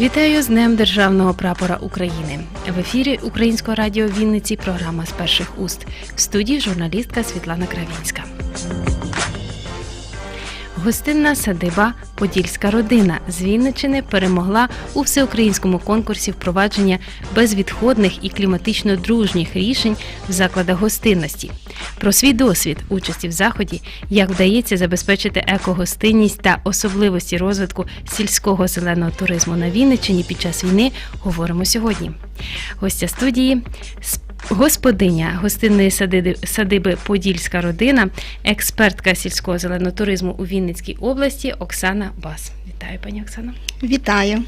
Вітаю з Днем Державного прапора України. В ефірі Українського радіо Вінниці програма з перших уст. В студії журналістка Світлана Кравінська. Гостинна садиба Подільська родина з Вінничини перемогла у всеукраїнському конкурсі впровадження безвідходних і кліматично дружніх рішень в закладах гостинності. Про свій досвід участі в заході, як вдається забезпечити екогостинність та особливості розвитку сільського зеленого туризму на Вінниччині під час війни, говоримо сьогодні. Гостя студії Господиня гостинної садиби, Подільська родина, експертка сільського зеленого туризму у Вінницькій області Оксана Бас. Вітаю, пані Оксано. Вітаю.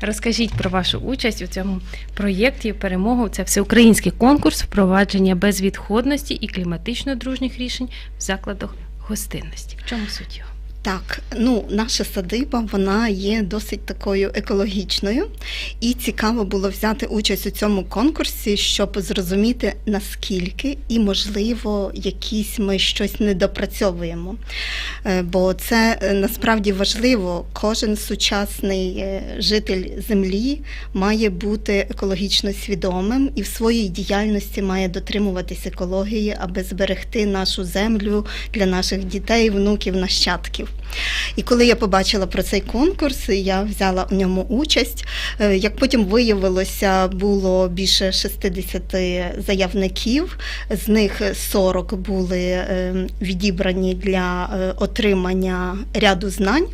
Розкажіть про вашу участь у цьому проєкті перемогу. Це всеукраїнський конкурс впровадження безвідходності і кліматично дружніх рішень в закладах гостинності. В чому суть його? Так, ну наша садиба вона є досить такою екологічною, і цікаво було взяти участь у цьому конкурсі, щоб зрозуміти наскільки і, можливо, якісь ми щось недопрацьовуємо. Е, Бо це е, насправді важливо. Кожен сучасний е, житель землі має бути екологічно свідомим і в своїй діяльності має дотримуватись екології, аби зберегти нашу землю для наших дітей, внуків, нащадків. І коли я побачила про цей конкурс, я взяла в ньому участь. Е, Як потім виявилося, було більше 60 заявників, з них 40 були е, відібрані для е, отримання ряду знань.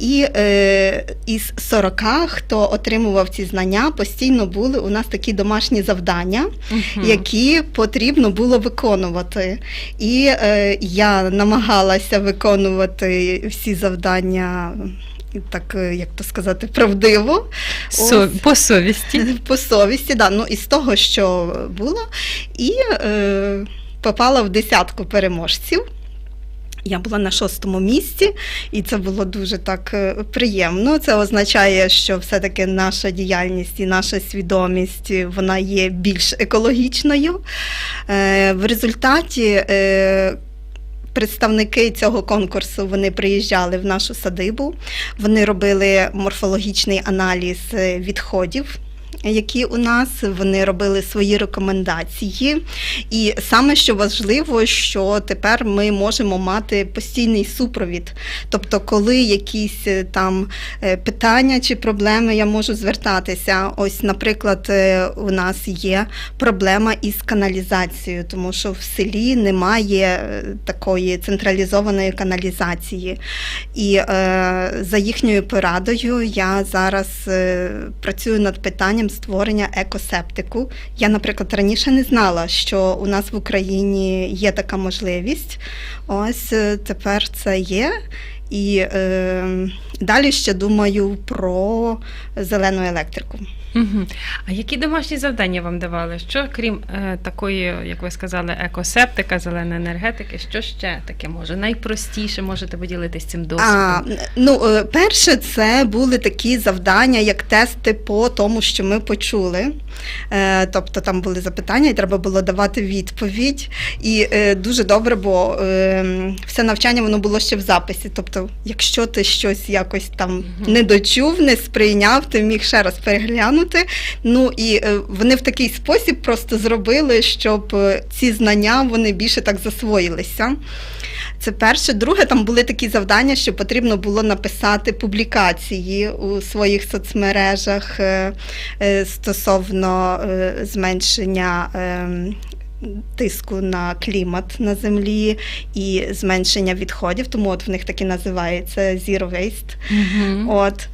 І е, із 40, хто отримував ці знання, постійно були у нас такі домашні завдання, які потрібно було виконувати. І е, я намагалася виконувати всі завдання. Так, е, як то сказати, правдиво. Со- Ось. по совісті. По совісті, да, ну із того, що було, і е, попала в десятку переможців. Я була на шостому місці, і це було дуже так е, приємно. Це означає, що все-таки наша діяльність і наша свідомість е, вона є більш екологічною. Е, В результаті представники цього конкурсу вони приїжджали в нашу садибу, вони робили морфологічний аналіз відходів. Які у нас вони робили свої рекомендації, і саме що важливо, що тепер ми можемо мати постійний супровід. Тобто, коли якісь е, там е, питання чи проблеми, я можу звертатися. Ось, наприклад, е, у нас є проблема із каналізацією, тому що в селі немає такої централізованої каналізації. І е, за їхньою порадою я зараз е, працюю над питанням створення екосептику. Я, наприклад, раніше не знала, що у нас в Україні є така можливість. Ось е, тепер це є. І е, далі ще думаю про зелену електрику. Угу. А які домашні завдання вам давали? Що крім е, такої, як ви сказали, екосептика, зеленої енергетики, що ще таке може? Найпростіше можете поділитися цим досвідом? А, ну, е, перше, це були такі завдання, як тести по тому, що ми почули. Е, тобто там були запитання, і треба було давати відповідь. І е, дуже добре, бо е, все навчання воно було ще в записі. Тобто, якщо ти щось якось там Мгм. не дочув, не сприйняв, ти міг ще раз переглянути. Ну і е, вони в такий спосіб просто зробили, щоб е, ці знання вони більше так засвоїлися. Це перше. Друге, там були такі завдання, що потрібно було написати публікації у своїх соцмережах е, стосовно зменшення. ем, Тиску на клімат на землі і зменшення відходів, тому от в них таки називається Zero Waste. Мгм. От.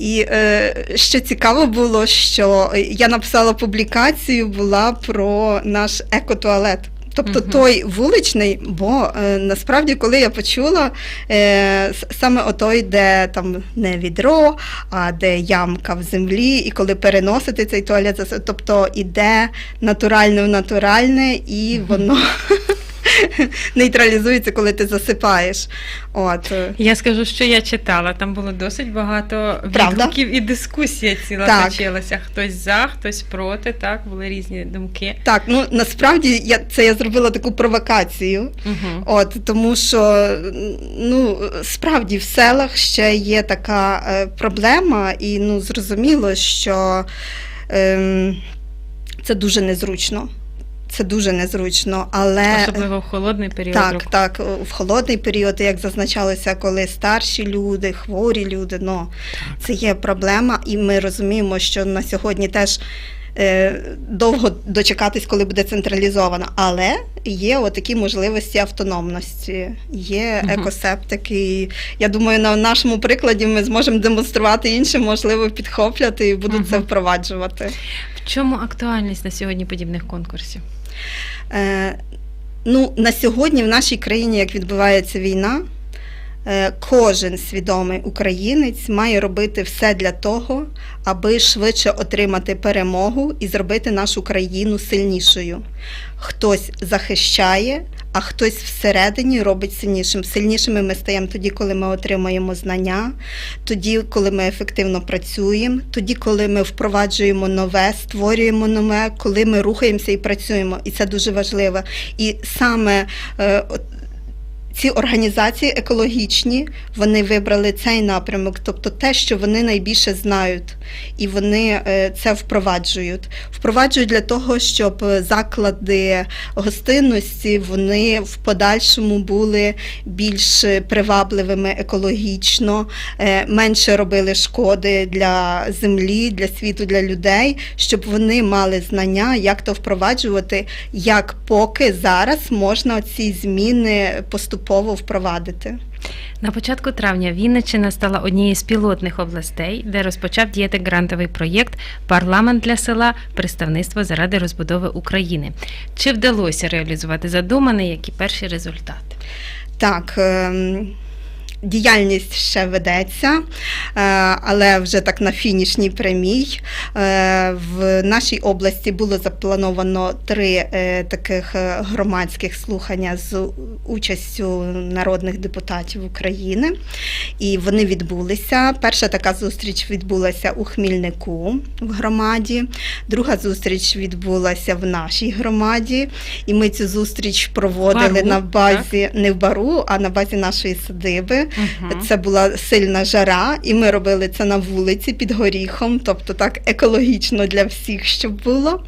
І е, що цікаво було, що я написала публікацію була про наш екотуалет. Тобто той вуличний, бо е, насправді, коли я почула е, саме отой, де там не відро, а де ямка в землі, і коли переносити цей туалет, тобто іде натуральне в натуральне, і воно нейтралізується, коли ти засипаєш. От. е, Я скажу, що я читала. Там було досить багато Правда? відгуків і дискусія ціла Так. точилася. Хтось за, хтось проти. Так були різні думки. Так, ну насправді я це я зробила таку провокацію. Угу. От тому що ну справді в селах ще є така е, проблема, і ну зрозуміло, що ем, це дуже незручно. Це дуже незручно, але Особливо в холодний період так, року. так, в холодний період, як зазначалося, коли старші люди, хворі люди, ну це є проблема, і ми розуміємо, що на сьогодні теж. е, Довго дочекатись, коли буде централізовано, але є отакі можливості автономності, є екосептики. І я думаю, на нашому прикладі ми зможемо демонструвати іншим, можливо, підхопляти і будуть це впроваджувати. В чому актуальність на сьогодні подібних конкурсів? Е, ну, на сьогодні в нашій країні, як відбувається війна, кожен свідомий українець має робити все для того, аби швидше отримати перемогу і зробити нашу країну сильнішою. Хтось захищає, а хтось всередині робить сильнішим. Сильнішими ми стаємо тоді, коли ми отримуємо знання, тоді, коли ми ефективно працюємо, тоді, коли ми впроваджуємо нове, створюємо нове, коли ми рухаємося і працюємо. І це дуже важливо. І саме е, ці організації екологічні вони вибрали цей напрямок, тобто те, що вони найбільше знають, і вони е, це впроваджують. Впроваджують для того, щоб заклади гостинності вони в подальшому були більш привабливими екологічно, е, менше робили шкоди для землі, для світу, для людей, щоб вони мали знання, як то впроваджувати, як поки зараз можна ці зміни поступово впровадити. На початку травня Вінниччина стала однією з пілотних областей, де розпочав діяти грантовий проєкт Парламент для села представництво заради розбудови України. Чи вдалося реалізувати задумане, які перші результати? Так. ем, Діяльність ще ведеться, е, але вже так на фінішній прямій. Е, В нашій області було заплановано три е, таких громадських слухання з участю народних депутатів України, і вони відбулися. Перша така зустріч відбулася у Хмільнику в громаді, друга зустріч відбулася в нашій громаді, і ми цю зустріч проводили Бару, на базі не в бару, а на базі нашої садиби. Угу. Це була сильна жара, і ми робили це на вулиці під горіхом, тобто так екологічно для всіх, щоб було.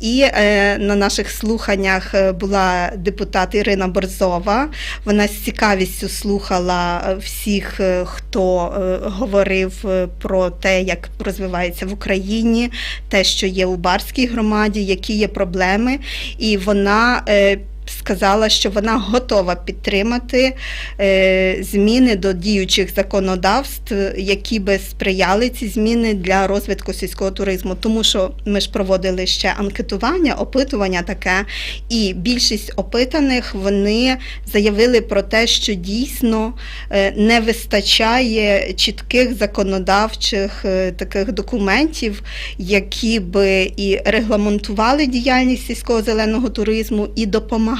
І е, на наших слуханнях е, була депутат Ірина Борзова. Вона з цікавістю слухала е, всіх, е, хто е, говорив про те, як розвивається в Україні, те, що є у Барській громаді, які є проблеми, і вона. е, Сказала, що вона готова підтримати е, зміни до діючих законодавств, які би сприяли ці зміни для розвитку сільського туризму. Тому що ми ж проводили ще анкетування, опитування таке, і більшість опитаних вони заявили про те, що дійсно е, не вистачає чітких законодавчих е, таких документів, які би і регламентували діяльність сільського зеленого туризму, і допомагали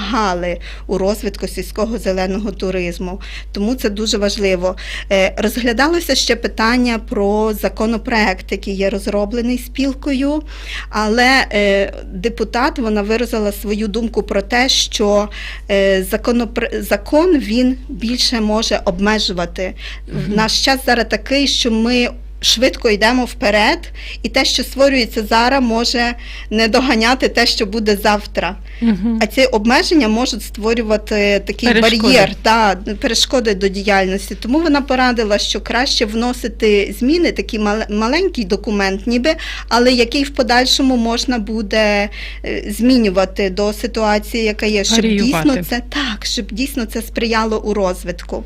у розвитку сільського зеленого туризму. Тому це дуже важливо. Е, Розглядалося ще питання про законопроект, який є розроблений спілкою, але е, депутат вона виразила свою думку про те, що е, закон він більше може обмежувати. В наш час зараз такий, що ми. Швидко йдемо вперед, і те, що створюється зараз, може не доганяти те, що буде завтра. Угу. А ці обмеження можуть створювати такий Перешкоди. бар'єр, та, перешкоди до діяльності. Тому вона порадила, що краще вносити зміни, такий мал- маленький документ, ніби, але який в подальшому можна буде е, змінювати до ситуації, яка є, щоб Варіювати. дійсно це так, щоб дійсно це сприяло у розвитку.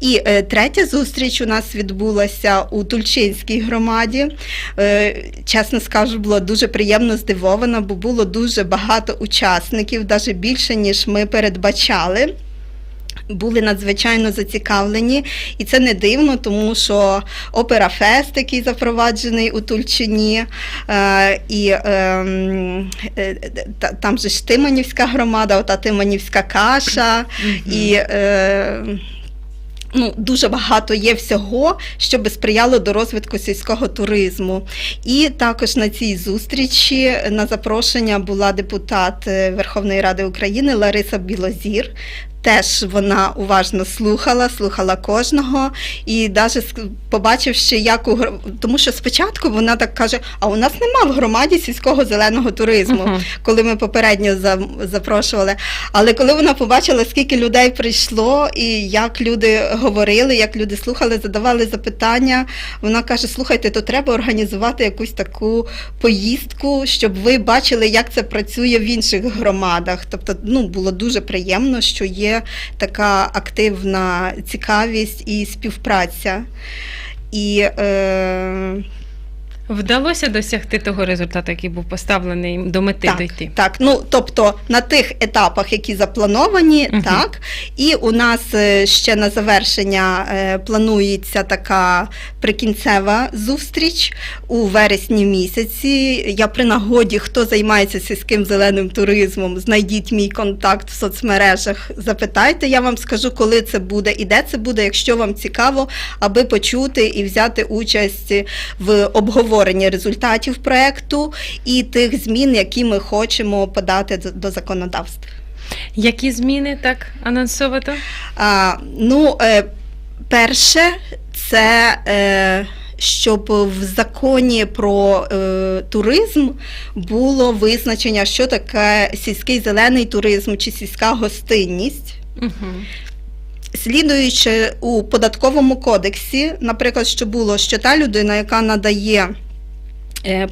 І е, третя зустріч у нас відбулася у Тульчинській громаді. Е, чесно скажу, була дуже приємно здивована, бо було дуже багато учасників, навіть більше, ніж ми передбачали. були надзвичайно зацікавлені, і це не дивно, тому що опера Фест, який запроваджений у Тульчині, е, і е, м, е, та- там же ж Тиманівська громада, ота Тиманівська каша, і ну, дуже багато є всього, що би сприяло до розвитку сільського туризму. І також на цій зустрічі на запрошення була депутат е, Верховної Ради України Лариса Білозір. Теж вона уважно слухала, слухала кожного, і навіть побачивши, як у тому що спочатку вона так каже: а у нас нема в громаді сільського зеленого туризму Мгм. коли ми попередньо запрошували. Але коли вона побачила, скільки людей прийшло, і як люди говорили, як люди слухали, задавали запитання, вона каже: слухайте, то треба організувати якусь таку поїздку, щоб ви бачили, як це працює в інших громадах. Тобто, ну було дуже приємно, що є така активна цікавість і співпраця. І е, Вдалося досягти того результату, який був поставлений до мети Так, дойти. Так, ну тобто на тих етапах, які заплановані, Мгм. так. І у нас е, ще на завершення е, планується така прикінцева зустріч у вересні місяці. Я при нагоді, хто займається сільським зеленим туризмом, знайдіть мій контакт в соцмережах, запитайте, я вам скажу, коли це буде і де це буде, якщо вам цікаво, аби почути і взяти участь в обговоренні результатів проекту і тих змін, які ми хочемо подати до- законодавства. Які зміни так анонсовано? А, ну, е, перше, це е, щоб в законі про е, туризм було визначення, що таке сільський зелений туризм чи сільська гостинність. Угу. Слідуючи у податковому кодексі, наприклад, що було, що та людина, яка надає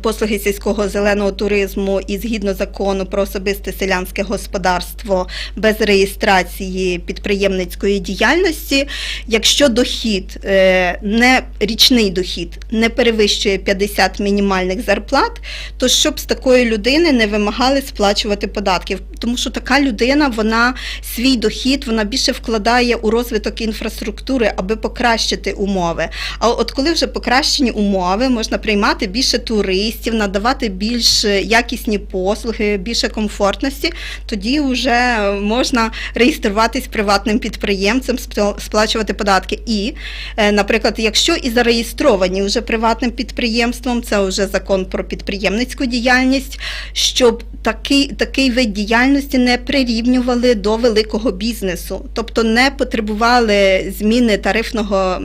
послуги сільського зеленого туризму і згідно закону про особисте селянське господарство без реєстрації підприємницької діяльності, якщо дохід, е, не річний дохід не перевищує 50 мінімальних зарплат, то щоб з такої людини не вимагали сплачувати податків, тому що така людина, вона свій дохід, вона більше вкладає у розвиток інфраструктури, аби покращити умови. А от коли вже покращені умови, можна приймати більше туристів, надавати більш якісні послуги, більше комфортності, тоді вже можна реєструватись приватним підприємцем, спла- сплачувати податки. І, е, наприклад, якщо і зареєстровані вже приватним підприємством, це вже закон про підприємницьку діяльність, щоб такий, такий вид діяльності не прирівнювали до великого бізнесу, тобто не потребували зміни тарифного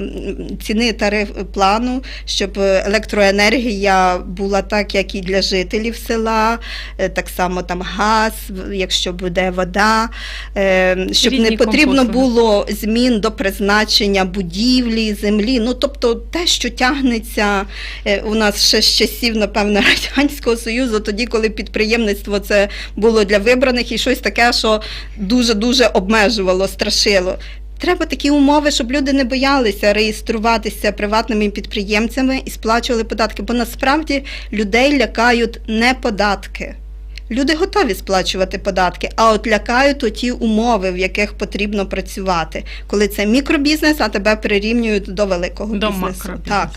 ціни тариф плану, щоб електроенергія була так, як і для жителів села, е, так само там газ, якщо буде вода, е, щоб Різні не потрібно було змін до призначення будівлі, землі. Ну тобто те, що тягнеться е, у нас ще з часів, напевно, Радянського Союзу, тоді, коли підприємництво це було для вибраних і щось таке, що дуже-дуже обмежувало, страшило. Треба такі умови, щоб люди не боялися реєструватися приватними підприємцями і сплачували податки, бо насправді людей лякають не податки. Люди готові сплачувати податки, а от лякають оті умови, в яких потрібно працювати, коли це мікробізнес, а тебе прирівнюють до великого До бізнесу. Так.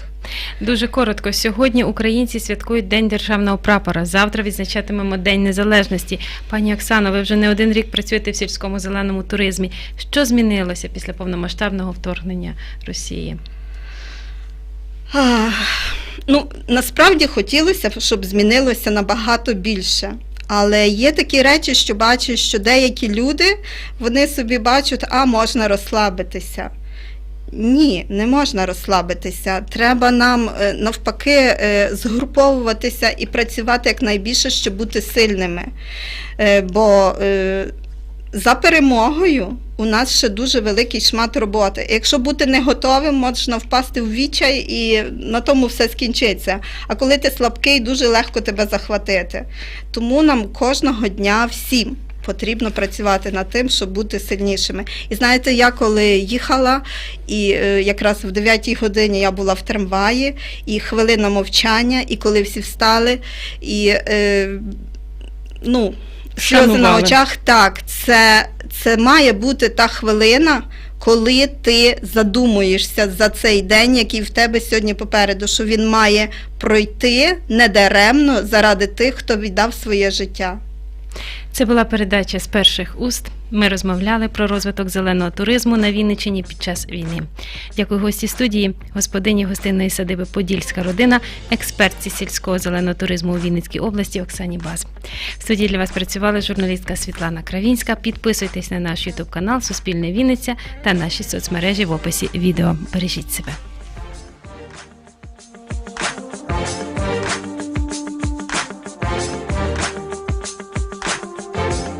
Дуже коротко. Сьогодні українці святкують День державного прапора. Завтра відзначатимемо День Незалежності. Пані Оксано, ви вже не один рік працюєте в сільському зеленому туризмі. Що змінилося після повномасштабного вторгнення Росії? Ах, Ну, насправді хотілося б, щоб змінилося набагато більше. Але є такі речі, що бачу, що деякі люди вони собі бачать, а можна розслабитися. Ні, не можна розслабитися. Треба нам е, навпаки е, згруповуватися і працювати якнайбільше, щоб бути сильними. Е, Бо за перемогою у нас ще дуже великий шмат роботи. Якщо бути не готовим, можна впасти в відчай і на тому все скінчиться. А коли ти слабкий, дуже легко тебе захватити. Тому нам кожного дня всім. Потрібно працювати над тим, щоб бути сильнішими. І знаєте, я коли їхала, і е, якраз в 9 годині я була в трамваї, і хвилина мовчання, і коли всі встали, і е, ну, сльози на очах. Так, це, це має бути та хвилина, коли ти задумуєшся за цей день, який в тебе сьогодні попереду, що він має пройти недаремно заради тих, хто віддав своє життя. Це була передача з перших уст. Ми розмовляли про розвиток зеленого туризму на Вінниччині під час війни. Дякую гості студії, господині гостинної садиби Подільська родина, експертці сільського зеленого туризму у Вінницькій області Оксані Баз. В студії для вас працювала журналістка Світлана Кравінська. Підписуйтесь на наш Ютуб канал Суспільне Вінниця та наші соцмережі в описі відео. Бережіть себе.